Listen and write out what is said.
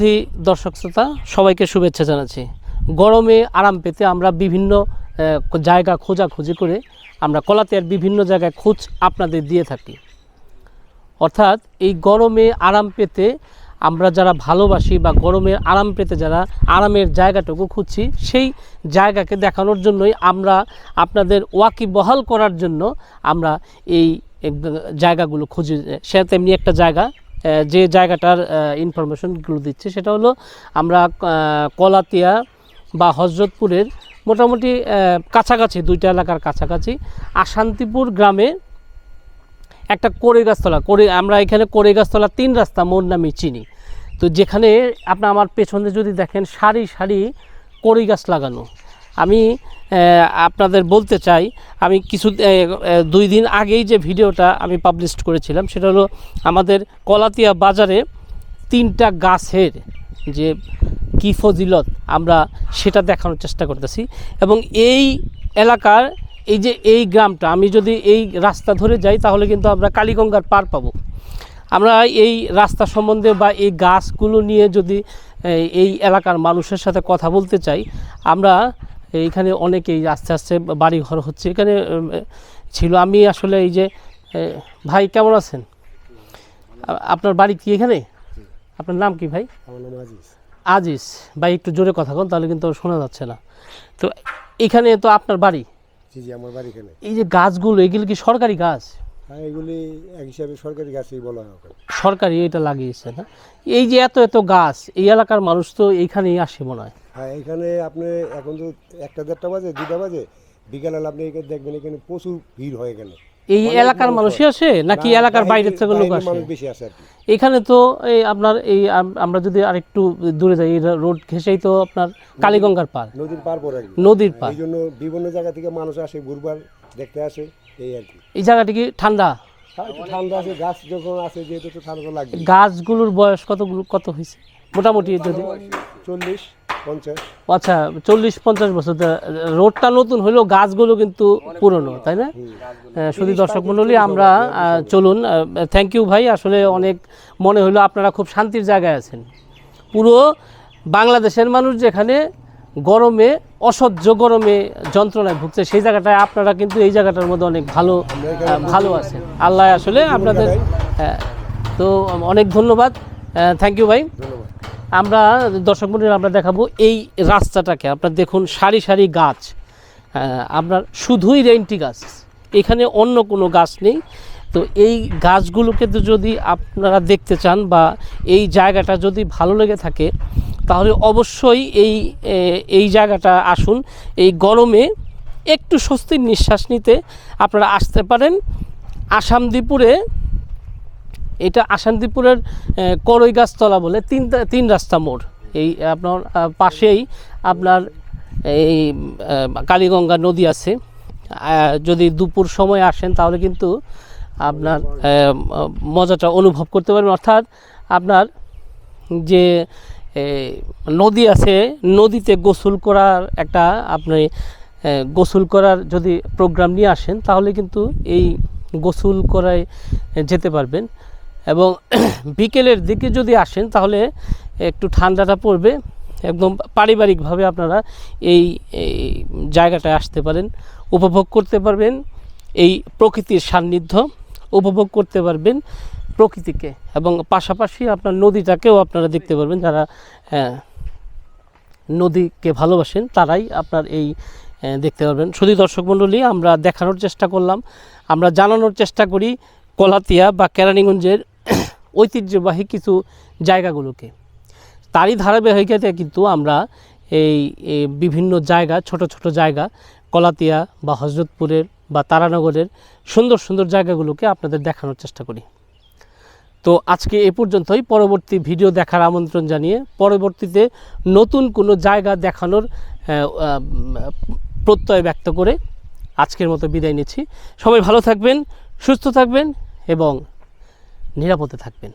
প্রতিবন্ধী দর্শক শ্রোতা, সবাইকে শুভেচ্ছা জানাচ্ছি। গরমে আরাম পেতে আমরা বিভিন্ন জায়গা খোঁজাখুঁজি করে আমরা কলাতিয়ার বিভিন্ন জায়গায় খোঁজ আপনাদের দিয়ে থাকি। অর্থাৎ এই গরমে আরাম পেতে আমরা যারা ভালোবাসি বা গরমের আরাম পেতে যারা আরামের জায়গাটুকু খুঁজছি, সেই জায়গাকে দেখানোর জন্যই আমরা আপনাদের ওয়াকিবহাল করার জন্য আমরা এই জায়গাগুলো খুঁজি। সে তেমনি একটা জায়গা যে জায়গাটার ইনফরমেশনগুলো দিচ্ছে, সেটা হলো আমরা কলাতিয়া বা হজরতপুরের মোটামুটি কাছাকাছি, দুইটা এলাকার কাছাকাছি, আশান্তিপুর গ্রামে একটা কোড়ে গাছতলা কোড়ে আমরা এখানে কোড়ে গাছতলা তিন রাস্তা, মোর নামে চিনি। তো যেখানে আপনার আমার পেছনে যদি দেখেন, সারি সারি কোড়ি গাছ লাগানো। আমি আপনাদের বলতে চাই, আমি কিছু দুই দিন আগেই যে ভিডিওটা আমি পাবলিশ করেছিলাম, সেটা হলো আমাদের কলাতিয়া বাজারে তিনটা গাছের যে কি ফজিলত আমরা সেটা দেখানোর চেষ্টা করতেছি এবং এই এলাকার, এই যে এই গ্রামটা, আমি যদি এই রাস্তা ধরে যাই তাহলে কিন্তু আমরা কালীগঙ্গার পার পাবো। আমরা এই রাস্তা সম্বন্ধে বা এই গাছগুলো নিয়ে যদি এই এলাকার মানুষের সাথে কথা বলতে চাই, আমরা এইখানে অনেকেই আস্তে আস্তে বাড়ি ঘর হচ্ছে। এখানে ছিল আমি আসলে এই যে ভাই কেমন আছেন? আপনার বাড়ি কি এখানে? আপনার নাম কি ভাই? আজিজ। আজিজ। ভাই একটু জোরে কথা বল তাহলে কিন্তু শোনা যাচ্ছে না। তো এখানে তো আপনার বাড়ি? জি জি আমার বাড়ি এখানে। এই যে গাছগুলো এগুলো কি সরকারি গাছ? হ্যাঁ এগুলি এক হিসাবে সরকারি গাছই বলা হয় সরকারি এটা লাগিয়েছে না? এই যে এত এত গাছ এই এলাকার মানুষ তো এইখানেই আসে মনে হয়। হ্যাঁ এখানে আপনি এখন তো একটা দেড়টা বাজে দুটা বাজে। বিকালবেলা আপনি এখানে দেখবেন এখানে প্রচুর ভিড় হয় এখানে। এই এলাকার মানুষই আসে নাকি এলাকার বাইরের থেকে লোক আসে? বেশি আসে এখানে তো এই আপনার এই আমরা যদি আরেকটু দূরে যাই এই রোড ঘেসেই তো আপনার কালীগঙ্গার পার। নদীর পার পরে নদীর পার। এই জন্য বিভিন্ন জায়গা থেকে মানুষ আসে ঘুরবার দেখতে আসে এই আর কি। এই জায়গাটি কি ঠান্ডা? আর ঠান্ডা আছে গাছ যখন আছে যেহেতু একটু ঠান্ডা তো লাগবে গাছগুলোর বয়স কতগুলো কত হয়েছে? মোটামুটি যদি চল্লিশ। আচ্ছা চল্লিশ পঞ্চাশ বছর। রোডটা নতুন হলেও গাছগুলো কিন্তু পুরনো তাই না? শুধু দর্শক মণ্ডলী আমরা চলুন থ্যাংক ইউ ভাই। আসলে অনেক মনে হলো আপনারা খুব শান্তির জায়গায় আছেন। পুরো বাংলাদেশের মানুষ যেখানে গরমে অসহ্য গরমে যন্ত্রণায় ভুগছে সেই জায়গাটায় আপনারা কিন্তু এই জায়গাটার মধ্যে অনেক ভালো ভালো আছেন। আল্লাহ আসলে আপনাদের হ্যাঁ, তো অনেক ধন্যবাদ। থ্যাংক ইউ ভাই। আমরা, দর্শক মন্ডলী, আমরা দেখাবো এই রাস্তাটাকে। আপনার দেখুন, সারি সারি গাছ। আপনার শুধুই রেন্টি গাছ। এখানে অন্য কোনো গাছ নেই। তো এই গাছগুলোকে যদি আপনারা দেখতে চান বা এই জায়গাটা যদি ভালো লেগে থাকে, তাহলে অবশ্যই এই এই জায়গাটা আসুন। এই গরমে একটু স্বস্তির নিঃশ্বাস নিতে আপনারা আসতে পারেন। আসামদীপুরে এটা আসান্তিপুরের করই গাছতলা বলে, তিন তিন রাস্তা মোড়। এই, আপনার পাশেই আপনার এই কালীগঙ্গা নদী আছে। যদি দুপুর সময় আসেন, তাহলে কিন্তু আপনার মজাটা অনুভব করতে পারবেন। অর্থাৎ আপনার যে নদী আছে, নদীতে গোসল করার একটা আপনি গোসল করার যদি প্রোগ্রাম নিয়ে আসেন, তাহলে কিন্তু এই গোসল করায় যেতে পারবেন। এবং বিকেলের দিকে যদি আসেন তাহলে একটু ঠান্ডাটা পড়বে। একদম পারিবারিকভাবে আপনারা এই জায়গাটায় আসতে পারেন উপভোগ করতে পারবেন। এই প্রকৃতির সান্নিধ্য উপভোগ করতে পারবেন প্রকৃতিকে এবং পাশাপাশি আপনার নদীটাকেও আপনারা দেখতে পারবেন যারা হ্যাঁ, নদীকে ভালোবাসেন তারাই আপনার এই দেখতে পারবেন। শুধু দর্শক মণ্ডলী আমরা দেখানোর চেষ্টা করলাম। আমরা জানানোর চেষ্টা করি কলাতিয়া বা কেরানীগঞ্জের ঐতিহ্যবাহী কিছু জায়গাগুলোকে। তারই ধারাবাহিকতায় কিন্তু আমরা এই বিভিন্ন জায়গা, ছোট ছোট জায়গা, কলাতিয়া বা হজরতপুরের বা তারানগরের সুন্দর সুন্দর জায়গাগুলোকে আপনাদের দেখানোর চেষ্টা করি। তো আজকে এ পর্যন্তই। পরবর্তী ভিডিও দেখার আমন্ত্রণ জানিয়ে পরবর্তীতে নতুন কোনো জায়গা দেখানোর প্রত্যয় ব্যক্ত করে আজকের মতো বিদায় নিচ্ছি। সবাই ভালো থাকবেন, সুস্থ থাকবেন এবং নিরাপদে থাকবেন।